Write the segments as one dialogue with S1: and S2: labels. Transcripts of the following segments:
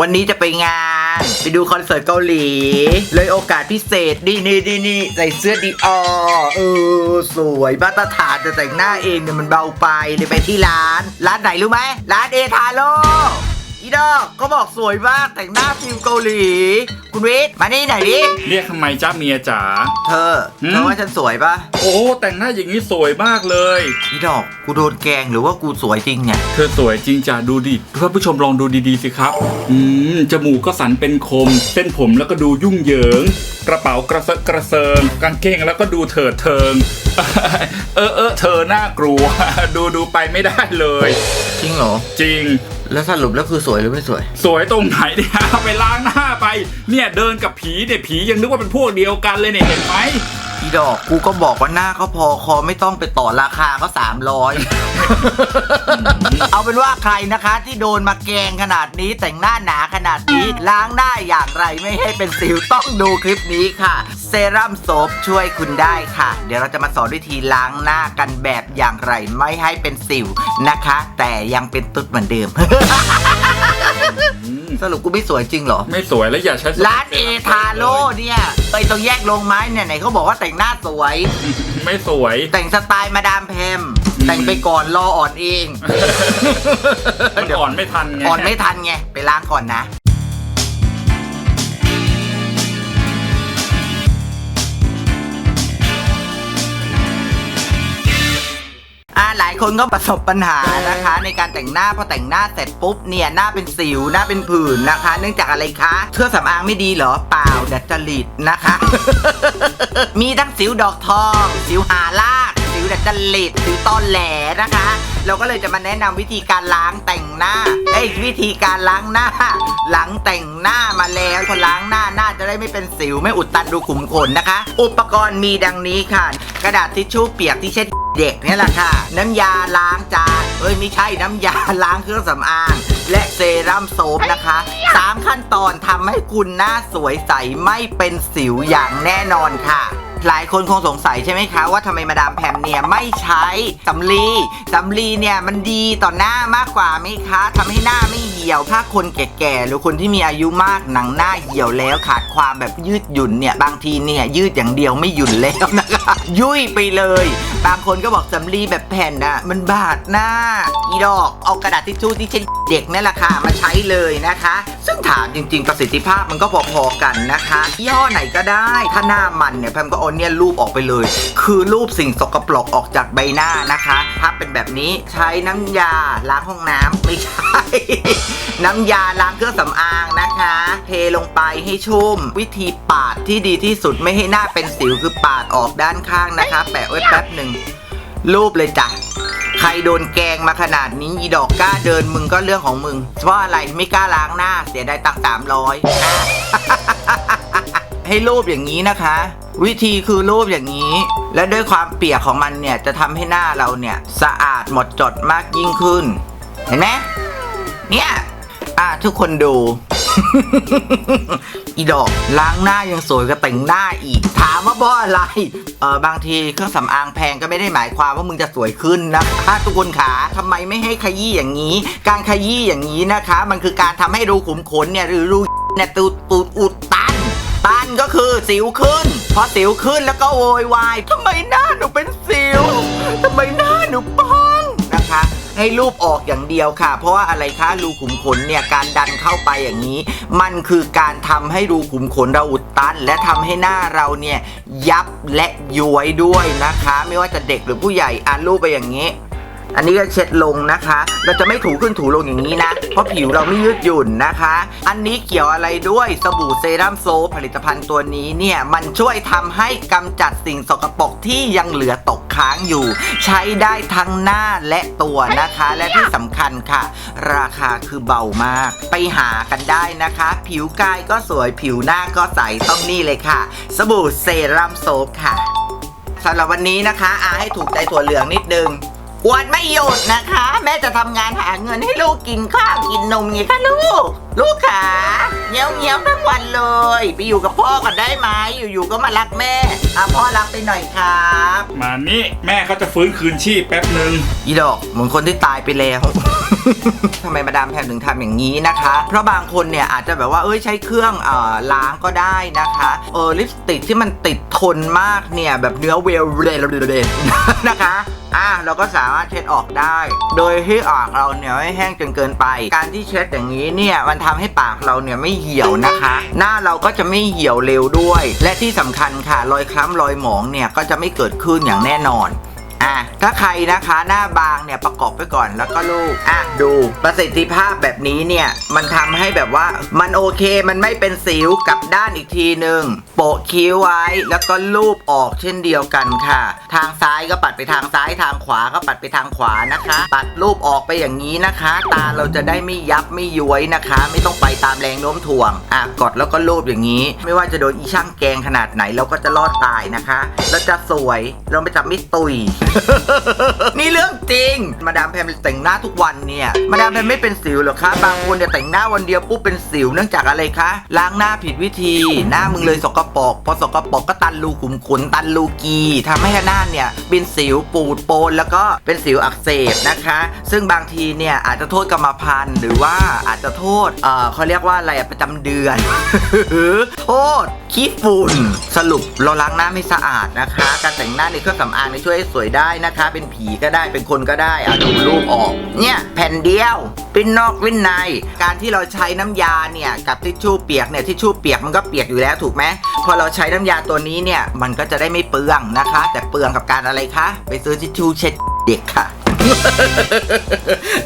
S1: วันนี้จะไปงานไปดูคอนเสิร์ตเกาหลี เลยโอกาสพิเศษนี่นี่นี่นี่ใส่เสื้อดีออเออสวยมาตรฐานแต่แต่งหน้าเองเนี่ยมันเบาไปเลยไปที่ร้าน ร้านไหนรู้ไหมร้านเอทาโร่ อีดอกก็บอกสวยมากแต่งหน้าฟิลเกาหลี คุณวิทย์มานี่หน่อยดิ
S2: เรียกทำไมจ้าเมียจ๋า
S1: เธอ
S2: หืม
S1: เธอว่าฉันสวยปะ
S2: โอ้แต่งหน้าอย่างนี้สวยมากเลย
S1: อีดอกกูโดนแกล้งหรือว่ากูสวยจริงเนี่ย
S2: เธอสวยจริงจ้ะดูดิท่านผู้ชมลองดูดีๆสิครับ อืม จมูกก็สันเป็นคม เส้นผมแล้วก็ดูยุ่งเหยิง กระเป๋ากระเซาะกระเซิง กางเกงแล้วก็ดูเถิดเทิง เออเออเธอน่ากลัว ดูดูไปไม่ได้เลย
S1: จริงเหรอ
S2: จริง
S1: แล้วสรุปแล้วคือสวยหรือไม่สวย
S2: สวยตรงไหนเนี่ยเอาไปล้างหน้าไป เนี่ยเดินกับผีเนี่ยผียังนึกว่าเป็นพวกเดียวกันเลยเนี่ยเห็นไหม
S1: อีดอกกูก็บอกว่าหน้าเขาพอคอไม่ต้องไปต่อราคาก็สามร้อยเอาเป็นว่าใครนะคะที่โดนมาแกล้งขนาดนี้แต่งหน้าหนาขนาดนี้ล้างหน้าอย่างไรไม่ให้เป็นสิวต้องดูคลิปนี้ค่ะ เซรั่มโซฟช่วยคุณได้ค่ะ เดี๋ยวเราจะมาสอนวิธีล้างหน้ากันแบบอย่างไรไม่ให้เป็นสิวนะคะ แต่ยังเป็นตุ๊ดเหมือนเดิม
S2: อืม
S1: สรุปกูไม่สวยจริงเหรอ
S2: ไม่สวยแล้วอย่าใช้ส
S1: ร้านเอทาโร่เนี่ย ไปตรงแยกลงไม้เนี่ยไหนเขาบอกว่าแต่งหน้าสวย
S2: ไม่สวย
S1: แต่งสไตล์มาดามแพมแต่งไปก่อนรออ่อนเอง
S2: มันอ่อนไม่ทันไง
S1: อ่อนไม่ทันไง ไปล้างก่อนนะ อ่าหลายคนก็ประสบปัญหานะคะ ในการแต่งหน้าพอแต่งหน้าเสร็จปุ๊บเนี่ยหน้าเป็นสิวหน้าเป็นผื่นนะคะ เนื่องจากอะไรคะเครื่องสำอางไม่ดีเหรอเปล่าดัดจริตนะคะ มีทั้งสิวดอกทอง สิวหาลา ดัดจริตสิวตอนแหลนะคะ เราก็เลยจะมาแนะนำวิธีการล้างแต่งหน้าเอ้วิธีการล้างหน้า หลังแต่งหน้ามาแล้วพอล้างหน้าหน้าจะได้ไม่เป็นสิวไม่อุดตันรูขุมขนนะคะ อุปกรณ์มีดังนี้ค่ะ กระดาษทิชชู่เปียกที่เช็ดเด็กนี่แหละค่ะ น้ำยาล้างจานเอ้ยไม่ใช่น้ำยาล้างเครื่องสำอาง และเซรั่มโซฟนะคะ3ขั้นตอนทำให้คุณหน้าสวยใสไม่เป็นสิวอย่างแน่นอนค่ะ หลายคนคงสงสัยใช่ไหมคะว่าทำไมมาดามแพมเนี่ยไม่ใช้สำลีสำลีเนี่ยมันดีต่อหน้ามากกว่าไหมคะทำให้หน้าไม่เหี่ยว ถ้าคนแก่ๆหรือคนที่มีอายุมากหนังหน้าเหี่ยวแล้วขาดความแบบยืดหยุ่นเนี่ยบางทีเนี่ยยืดอย่างเดียวไม่หยุ่นแล้วนะคะยุ่ยไปเลย บางคนก็บอกสำลีแบบแผ่นอะมันบาดหน้าอีดอกเอากระดาษทิชชู่ที่เช็ดเด็กนี่แหละค่ะมาใช้เลยนะคะ ถามจริง ๆ ประสิทธิภาพมันก็พอๆกันนะคะยี่ห้อไหนก็ได้ ถ้าหน้ามันเนี่ยแพมก็เอาเนี่ยรูปออกไปเลย คือรูปสิ่งสกปรกออกจากใบหน้านะคะ ถ้าเป็นแบบนี้ใช้น้ำยาล้างห้องน้ำไม่ใช่ น้ำยาล้างเครื่องสำอางนะคะ เทลงไปให้ชุ่ม วิธีปาดที่ดีที่สุดไม่ให้หน้าเป็นสิวคือปาดออกด้านข้างนะคะ แปะไว้แป๊บหนึ่งรูปเลยจ้ะ รโดนแกงมาขนาดนี้อีดอกกล้าเดินมึงก็เรื่องของมึง เพราะอะไรไม่กล้าล้างหน้าเสียดายตังสามร้อยให้รูปอย่างนี้นะคะ วิธีคือรูปอย่างนี้ และด้วยความเปียกของมันเนี่ยจะทำให้หน้าเราเนี่ยสะอาดหมดจดมากยิ่งขึ้น เห็นไหมเนี่ยอะทุกคนดู อีดอกล้างหน้ายังสวยก็แต่งหน้าอีก ถามว่าเพราะอะไร เออบางทีเครื่องสำอางแพงก็ไม่ได้หมายความว่ามึงจะสวยขึ้นนะคะทุกคนขาทำไมไม่ให้ขยี้อย่างนี้ การขยี้อย่างนี้นะคะ มันคือการทำให้รูขุมขนเนี่ยหรือรูเนี่ยตูดตูดอุดตัน ตันก็คือสิวขึ้น พอสิวขึ้นแล้วก็โวยวายทำไมหน้าหนูเป็นสิวทำไมหน้าหนูพองน ให้รูปออกอย่างเดียวค่ะ เพราะว่าอะไรคะรูขุมขนเนี่ยการดันเข้าไปอย่างนี้ มันคือการทำให้รูขุมขนเราอุดตัน และทำให้หน้าเราเนี่ยยับและย้วยด้วยนะคะ ไม่ว่าจะเด็กหรือผู้ใหญ่อ่านรูปไปอย่างนี้ อันนี้ก็เช็ดลงนะคะ เราจะไม่ถูขึ้นถูลงอย่างนี้นะ เพราะผิวเราไม่ยืดหยุ่นนะคะ อันนี้เกี่ยวอะไรด้วยสบู่เซรั่มโซผลิตภัณฑ์ตัวนี้เนี่ยมันช่วยทำให้กำจัดสิ่งสกปรกที่ยังเหลือตกค้างอยู่ ใช้ได้ทั้งหน้าและตัวนะคะ และที่สำคัญค่ะ ราคาคือเบามาก ไปหากันได้นะคะ ผิวกายก็สวยผิวหน้าก็ใสต้องนี่เลยค่ะ สบู่เซรั่มโซค่ะสำหรับวันนี้นะคะอาให้ถูกใจถั่วเหลืองนิดนึง กวนไม่หยุดนะคะ แม่จะทำงานหาเงินให้ลูกกินข้าวกินนมไงคะลูก ลูกขาเงี้ยวเงี้ยวๆทั้งวันเลย ไปอยู่กับพ่อก่อนได้ไหมอยู่ๆก็มารักแม่อะพ่อรักไปหน่อยครับ
S2: มานี่แม่เขาจะฟื้นคืนชีพแป๊บหนึ่ง
S1: อีดอกเหมือนคนที่ตายไปแล้ว ทำไมมาดามแพมถึงทำอย่างนี้นะคะ เพราะบางคนเนี่ยอาจจะแบบว่าเอ้ยใช้เครื่องเอ่อล้างก็ได้นะคะเออลิปสติกที่มันติดทนมากเนี่ยแบบเนื้อเวลเรนนะคะอะเราก็สามารถเช็ดออกได้ โดยที่ออกเราเนี่ยไม่แห้งจนเกินไป การที่เช็ดอย่างนี้เนี่ยมันทำให้ปากเราเนี่ยไม่เหี่ยวนะคะ หน้าเราก็จะไม่เหี่ยวเร็วด้วย และที่สำคัญค่ะรอยคล้ำรอยหมองเนี่ยก็จะไม่เกิดขึ้นอย่างแน่นอน อะถ้าใครนะคะหน้าบางเนี่ยประกอบไปก่อนแล้วก็ลูกอะดูประสิทธิภาพแบบนี้เนี่ยมันทำให้แบบว่ามันโอเคมันไม่เป็นสิวกับด้านอีกทีหนึ่งโปะคิ้วไว้แล้วก็ลูบออกเช่นเดียวกันค่ะ ทางซ้ายก็ปัดไปทางซ้ายทางขวาก็ปัดไปทางขวานะคะ ปัดรูปออกไปอย่างนี้นะคะ ตาเราจะได้ไม่ยับไม่ย้วยนะคะ ไม่ต้องไปตามแรงโน้มถ่วงอะกดแล้วก็รูปอย่างนี้ ไม่ว่าจะโดนอีช่างแกงขนาดไหนเราก็จะรอดตายนะคะ เราจะสวยเราไม่จะไม่ตุยนี่เรื่องจริง มาดามแพมแต่งหน้าทุกวันเนี่ย มาดามแพมไม่เป็นสิวหรอคะบางคนเนี่ยแต่งหน้าวันเดียวปุ๊บเป็นสิวเนื่องจากอะไรคะ ล้างหน้าผิดวิธี หน้ามึงเลยสกปรกพอสกปรกก็ตันรูขุมขนตันรูกีทำให้หน้าเนี่ยเป็นสิวปูดโปนแล้วก็เป็นสิวอักเสบนะคะ ซึ่งบางทีเนี่ยอาจจะโทษกรรมพันธุ์หรือว่าอาจจะโทษเอ่อเขาเรียกว่าอะไรประจำเดือนโทษขี้ฝุ่นสรุปเราล้างหน้าไม่สะอาดนะคะ การแต่งหน้าในเครื่องสำอางเนี่ยช่วยให้สวยได้นะคะ เป็นผีก็ได้เป็นคนก็ได้อะดูรูปออก เนี่ยแผ่นเดียวเป็นนอกลิ้นใน การที่เราใช้น้ำยาเนี่ยกับทิชชู่เปียกเนี่ยทิชชู่เปียกมันก็เปียกอยู่แล้วถูกไหมพอเราใช้น้ำยาตัวนี้เนี่ยมันก็จะได้ไม่เปลืองนะคะ แต่เปลืองกับการอะไรคะไปซื้อทิชชู่เช็ดเด็กค่ะ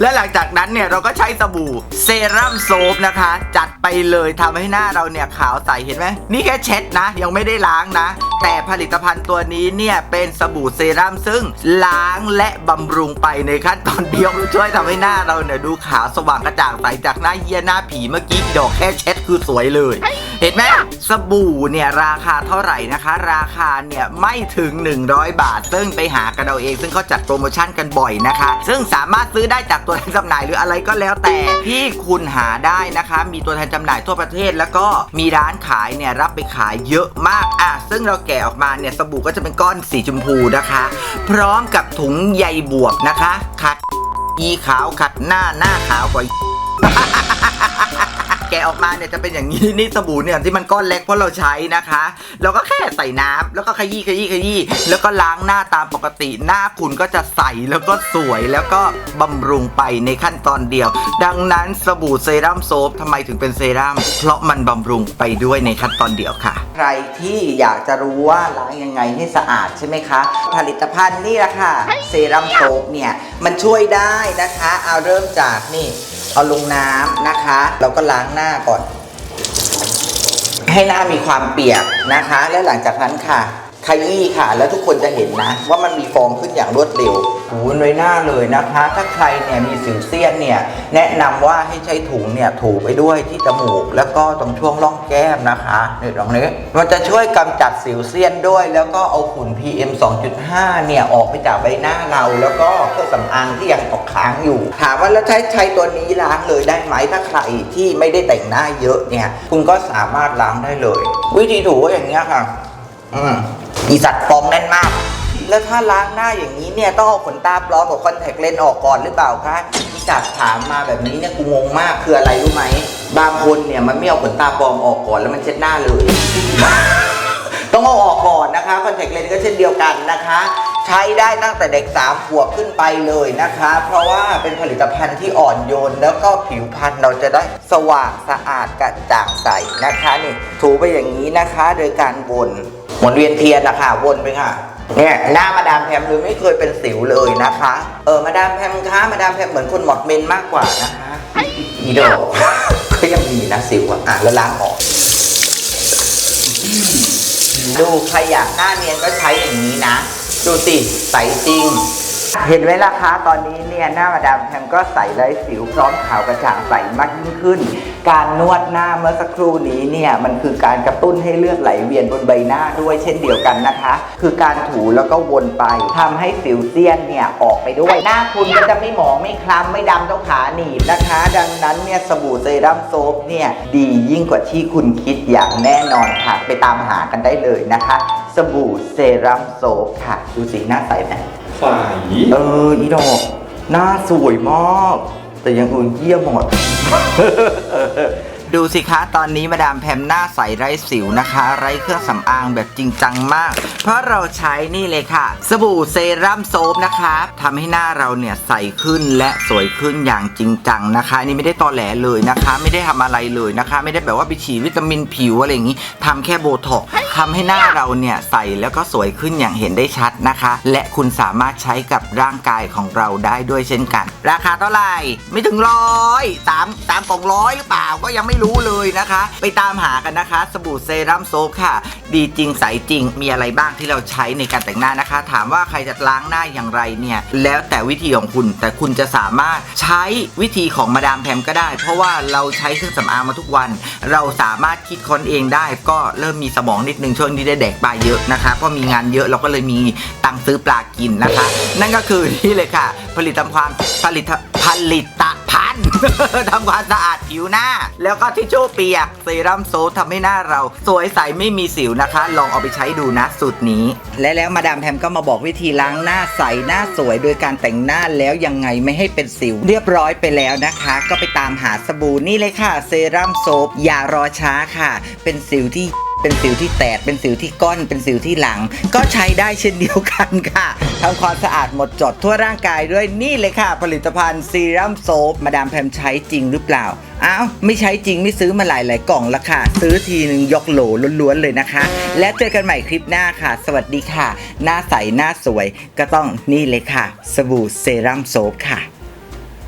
S1: และหลังจากนั้นเนี่ยเราก็ใช้สบู่เซรั่มโซฟนะคะ จัดไปเลยทำให้หน้าเราเนี่ยขาวใสเห็นไหมนี่แค่เช็ดนะ ยังไม่ได้ล้างนะ แต่ผลิตภัณฑ์ตัวนี้เนี่ยเป็นสบู่เซรั่มซึ่งล้างและบำรุงไปในขั้นตอนเดียวช่วยทำให้หน้าเราเนี่ยดูขาวสว่างกระจ่างใสจากหน้าเยียหน้าผีเมื่อกี้ดอกแค่เช็ดคือสวยเลย เห็นไหมสบู่เนี่ยราคาเท่าไหร่นะคะ ราคาเนี่ยไม่ถึง 100 บาท ซึ่งไปหากันเอาเอง ซึ่งเขาจัดโปรโมชั่นกันบ่อยนะคะ ซึ่งสามารถซื้อได้จากตัวแทนจำหน่ายหรืออะไรก็แล้วแต่ที่คุณหาได้นะคะ มีตัวแทนจำหน่ายทั่วประเทศ แล้วก็มีร้านขายเนี่ยรับไปขายเยอะมากอะซึ่งเราแกะออกมาเนี่ยสบู่ก็จะเป็นก้อนสีชมพูนะคะ พร้อมกับถุงใยบวบนะคะขัดอีขาวขัดหน้าหน้าขาวกว่า แกะออกมาเนี่ยจะเป็นอย่างนี้นี่สบู่เนี่ยที่มันก้อนเล็กเพราะเราใช้นะคะเราก็แค่ใส่น้ำแล้วก็ขยี้ขยี้ขยี้แล้วก็ล้างหน้าตามปกติหน้าคุณก็จะใสแล้วก็สวยแล้วก็บำรุงไปในขั้นตอนเดียว ดังนั้นสบู่เซรั่มโซฟทำไมถึงเป็นเซรั่มเพราะมันบำรุงไปด้วยในขั้นตอนเดียวค่ะ ใครที่อยากจะรู้ว่าล้างยังไงให้สะอาดใช่ไหมคะ ผลิตภัณฑ์นี่แหละค่ะเซรั่มโซฟเนี่ยมันช่วยได้นะคะเอาเริ่มจากนี่ เอาลงน้ำนะคะ เราก็ล้างหน้าก่อน ให้หน้ามีความเปียกนะคะ และหลังจากนั้นค่ะ ยี้ค่ะ แล้วทุกคนจะเห็นนะ ว่ามันมีฟองขึ้นอย่างรวดเร็วถูไว้หน้าเลยนะคะ ถ้าใครเนี่ยมีสิวเซียนเนี่ยแนะนำว่าให้ใช้ถุงเนี่ยถูไปด้วยที่จมูก แล้วก็ตรงช่วงร่องแก้มนะคะนี่ตรงนี้มันจะช่วยกำจัดสิวเซียนด้วย แล้วก็เอาฝุ่น PM 2.5 เนี่ยออกไปจากใบหน้าเรา แล้วก็เครื่องสำอางที่ยังตกค้างอยู่ ถามว่าแล้วใช้ใช้ตัวนี้ล้างเลยได้ไหมถ้าใครที่ไม่ได้แต่งหน้าเยอะเนี่ย คุณก็สามารถล้างได้เลย วิธีถูก็อย่างเงี้ยค่ะ อืม อีสัตว์ฟองแน่นมาก แล้วถ้าล้างหน้าอย่างนี้เนี่ยต้องเอาขนตาปลอมกับคอนแทคเลนส์ออกก่อนหรือเปล่าคะอีสัตว์ถามมาแบบนี้เนี่ยกูงงมากคืออะไรรู้ไหม บางคนเนี่ยมันไม่เอาขนตาปลอมออกก่อนแล้วมันเช็ดหน้าเลย ต้องเอาออกก่อนนะคะคอนแทคเลนส์ก็เช่นเดียวกันนะคะใช้ได้ตั้งแต่เด็ก 3 ขวบขึ้นไปเลยนะคะ เพราะว่าเป็นผลิตภัณฑ์ที่อ่อนโยน แล้วก็ผิวพรรณเราจะได้สว่างสะอาดกระจ่างใสนะคะนี่ถูไปอย่างนี้นะคะ โดยการวน หมุนเวียนเทียนนะคะวนไปค่ะเนี่ยหน้ามาดามแพมเลยไม่เคยเป็นสิวเลยนะคะ เออมาดามแพมคะมาดามแพมเหมือนคนหมดเมนมากกว่านะคะอีโดก็ยังมีนะสิวอะอะแล้วล้างออก ดูใครอยากหน้าเนียนก็ใช้อย่างนี้นะ ดูสิใสจริง เห็นไหมล่ะคะ ตอนนี้เนี่ยหน้ามาดามแพมก็ใสไร้สิวพร้อมขาวกระจ่างใสมากยิ่งขึ้น การนวดหน้าเมื่อสักครู่นี้เนี่ยมันคือการกระตุ้นให้เลือดไหลเวียนบนใบหน้าด้วยเช่นเดียวกันนะคะ คือการถูแล้วก็วนไปทำให้สิวเซียนเนี่ยออกไปด้วยหน้าคุณก็จะไม่หมองไม่คล้ำไม่ดำเท่าขาหนีบนะคะ ดังนั้นเนี่ยสบู่เซรั่มโซฟเนี่ยดียิ่งกว่าที่คุณคิดอย่างแน่นอนค่ะ ไปตามหากันได้เลยนะคะ สบู่เซรั่มโซฟค่ะ ดูสิหน้าใสไหม
S2: ใส
S1: เอออีดอกหน้าสวยมาก แต่อยังอื่นเยี่ยมหมด ดูสิคะตอนนี้มาดามแพมหน้าใสไร้สิวนะคะ ไร้เครื่องสำอางแบบจริงจังมาก เพราะเราใช้นี่เลยค่ะ สบู่เซรั่มโซฟนะคะทำให้หน้าเราเนี่ยใสขึ้นและสวยขึ้นอย่างจริงจังนะคะ นี่ไม่ได้ตอแหลเลยนะคะ ไม่ได้ทำอะไรเลยนะคะ ไม่ได้แบบว่าไปฉีดวิตามินผิวอะไรอย่างนี้ทำแค่โบท็อกทำให้หน้าเราเนี่ยใสแล้วก็สวยขึ้นอย่างเห็นได้ชัดนะคะ และคุณสามารถใช้กับร่างกายของเราได้ด้วยเช่นกัน ราคาเท่าไหร่ไม่ถึงร้อยสามสามกล่องร้อยหรือเปล่าก็ยังไม่รู้เลยนะคะ ไปตามหากันนะคะ สบู่เซรั่มโซฟค่ะ ดีจริงใสจริงมีอะไรบ้างที่เราใช้ในการแต่งหน้านะคะ ถามว่าใครจะล้างหน้าอย่างไรเนี่ย แล้วแต่วิธีของคุณ แต่คุณจะสามารถใช้วิธีของมาดามแพมก็ได้ เพราะว่าเราใช้เครื่องสำอางมาทุกวัน เราสามารถคิดค้นเองได้ ก็เริ่มมีสมองนิดนึงช่วงนี้ได้แดกปลาเยอะนะคะเพราะมีงานเยอะเราก็เลยมีตังซื้อปลากินนะคะ นั่นก็คือนี่เลยค่ะ ผลิตภัณฑ์ผลิตผลิตภัณฑ์ ทำความสะอาดผิวหน้า แล้วก็ทิชชู่เปียกเซรั่มโซฟทำให้หน้าเรา สวยใสไม่มีสิวนะคะ ลองเอาไปใช้ดูนะสูตรนี้ และแล้วมาดามแพมก็มาบอกวิธีล้างหน้าใสหน้าสวย โดยการแต่งหน้าแล้วยังไงไม่ให้เป็นสิว เรียบร้อยไปแล้วนะคะ ก็ไปตามหาสบู่นี่เลยค่ะเซรั่มโซฟอย่ารอช้าค่ะ เป็นสิวที่เป็นสิวที่แตกเป็นสิวที่ก้อนเป็นสิวที่หลัง ก็ใช้ได้เช่นเดียวกันค่ะ ทำความสะอาดหมดจดทั่วร่างกายด้วยนี่เลยค่ะ ผลิตภัณฑ์ซีรัมโซฟมาดามแพมใช้จริงหรือเปล่า อ้าว ไม่ใช้จริงไม่ซื้อมาหลายหลายกล่องละค่ะ ซื้อทีหนึ่งยกโหลล้วนๆเลยนะคะ และเจอกันใหม่คลิปหน้าค่ะ สวัสดีค่ะ หน้าใสหน้าสวยก็ต้องนี่เลยค่ะ สบู่เซรั่มโซฟค่ะ